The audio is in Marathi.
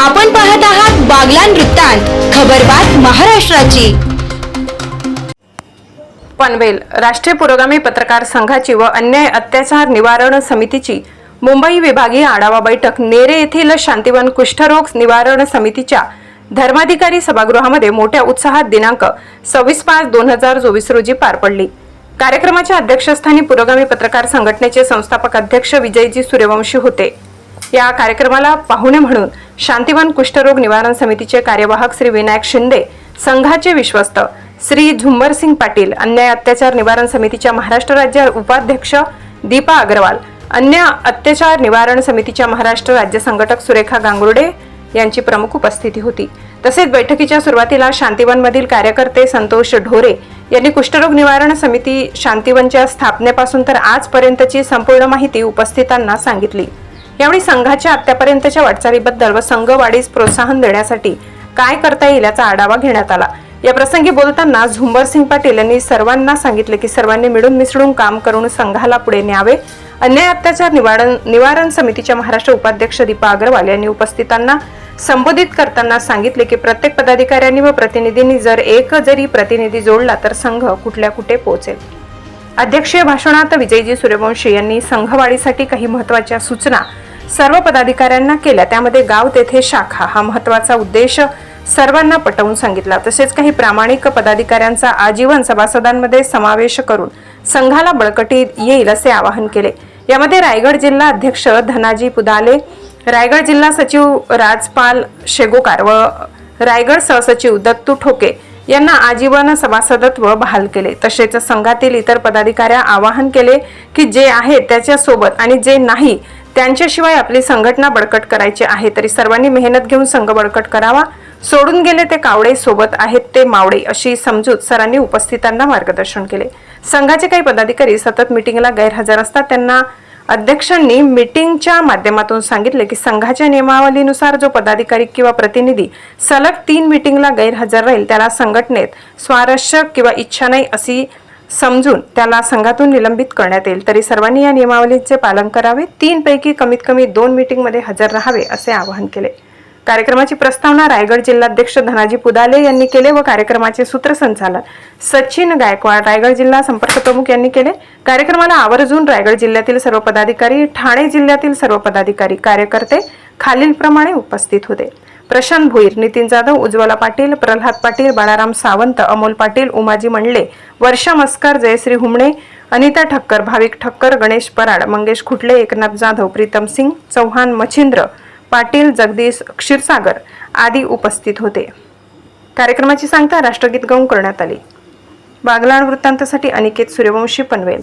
आपण पाहत आहात बागलान वृत्तांत खबरबात महाराष्ट्राची. पनवेल राष्ट्रीय पुरोगामी पत्रकार संघाची व अन्याय अत्याचार निवारण समितीची मुंबई विभागीय आढावा बैठक नेरे येथील शांतिवन कुष्ठरोग निवारण समितीच्या धर्माधिकारी सभागृहामध्ये मोठ्या उत्साहात दिनांक सव्वीस पाच दोन हजार चोवीस रोजी पार पडली. कार्यक्रमाच्या अध्यक्षस्थानी पुरोगामी पत्रकार संघटनेचे संस्थापक अध्यक्ष विजयजी सूर्यवंशी होते. या कार्यक्रमाला पाहुणे म्हणून शांतिवन कुष्ठरोग निवारण समितीचे कार्यवाहक श्री विनायक शिंदे संघाचे विश्वस्त श्री झुंबरसिंग पाटील अन्याय अत्याचार निवारण समितीच्या महाराष्ट्र राज्य उपाध्यक्ष दीपा अग्रवाल अन्य अत्याचार निवारण समितीच्या महाराष्ट्र राज्य संघटक सुरेखा गांगुर्डे यांची प्रमुख उपस्थिती होती. तसेच बैठकीच्या सुरुवातीला शांतिवनमधील कार्यकर्ते संतोष ढोरे यांनी कुष्ठरोग निवारण समिती शांतिवनच्या स्थापनेपासून तर आजपर्यंतची संपूर्ण माहिती उपस्थितांना सांगितली. यावेळी संघाच्या आतापर्यंतच्या वाटचालीबद्दल व संघवाढीस प्रोत्साहन देण्यासाठी काय करता येईल याचा आढावा घेण्यात आला. या प्रसंगी बोलताना झुंबरसिंग पाटील यांनी सर्वांना सांगितले की सर्वांनी मिळून मिसळून काम करून संघाला पुढे न्यावे. अन्याय अत्याचार निवारण निवारण समितीच्या महाराष्ट्र उपाध्यक्ष दीपा अग्रवाल यांनी उपस्थितांना संबोधित करताना सांगितले की प्रत्येक पदाधिकाऱ्यांनी व प्रतिनिधींनी जर एक जरी प्रतिनिधी जोडला तर संघ कुठल्या कुठे पोहोचेल. अध्यक्षीय भाषणात विजयजी सूर्यवंशी यांनी संघवाढीसाठी काही महत्त्वाच्या सूचना सर्व पदाधिकाऱ्यांना केल्या. त्यामध्ये गाव तेथे शाखा. हा महत्त्वाचा उद्देश सर्वांना पटवून सांगितला. तसेच काही प्रामाणिक पदाधिकाऱ्यांचा आजीवन सभासदांमध्ये समावेश करून संघाला बळकटी येईल असे आवाहन केले. यामध्ये रायगड जिल्हा अध्यक्ष धनाजी पुदाले रायगड जिल्हा सचिव राजपाल शेगोकार व रायगड सहसचिव दत्तू ठोके यांना आजीवन सभासदत्व बहाल केले. तसेच संघातील इतर पदाधिकाऱ्या आवाहन केले की जे आहेत त्याच्यासोबत आणि जे नाही त्यांच्याशिवाय आपली संघटना बळकट करायची आहे तरी सर्वांनी मेहनत घेऊन संघ बळकट करावा. सोडून गेले ते कावडे सोबत आहेत ते मावडे अशी समजूत सरांनी उपस्थितांना मार्गदर्शन केले. संघाचे काही पदाधिकारी सतत मिटिंगला गैरहजर असतात. त्यांना अध्यक्षांनी मिटिंगच्या माध्यमातून सांगितले की संघाच्या नियमावलीनुसार जो पदाधिकारी किंवा प्रतिनिधी सलग तीन मिटिंगला गैरहजर राहील त्याला संघटनेत स्वारस्य किंवा इच्छा नाही अशी समजून त्याला संघातून निलंबित करण्यात येईल. तरी सर्वांनी या नियमावलीचे पालन करावे. तीनपैकी कमीत कमी दोन मीटिंगमध्ये हजर राहावे असे आवाहन केले. कार्यक्रमाची प्रस्तावना रायगड जिल्हाध्यक्ष धनाजी पुदाले यांनी केले व कार्यक्रमाचे सूत्रसंचालन सचिन गायकवाड रायगड जिल्हा संपर्क प्रमुख यांनी केले. कार्यक्रमाला आवर्जून रायगड जिल्ह्यातील सर्व पदाधिकारी ठाणे जिल्ह्यातील सर्व पदाधिकारी कार्यकर्ते खालीलप्रमाणे उपस्थित होते. प्रशांत भुईर नितीन जाधव उज्ज्वला पाटील प्रल्हाद पाटील बाळाराम सावंत अमोल पाटील उमाजी मंडले वर्षा मस्कर जयश्री हुमणे अनिता ठक्कर भाविक ठक्कर गणेश पराड मंगेश खुटले एकनाथ जाधव प्रीतम सिंग चौहान मच्छिंद्र पाटील जगदीश क्षीरसागर आदी उपस्थित होते. कार्यक्रमाची सांगता राष्ट्रगीत गाऊन करण्यात आली. बागलाण वृत्तांतासाठी अनिकेत सूर्यवंशी पनवेल.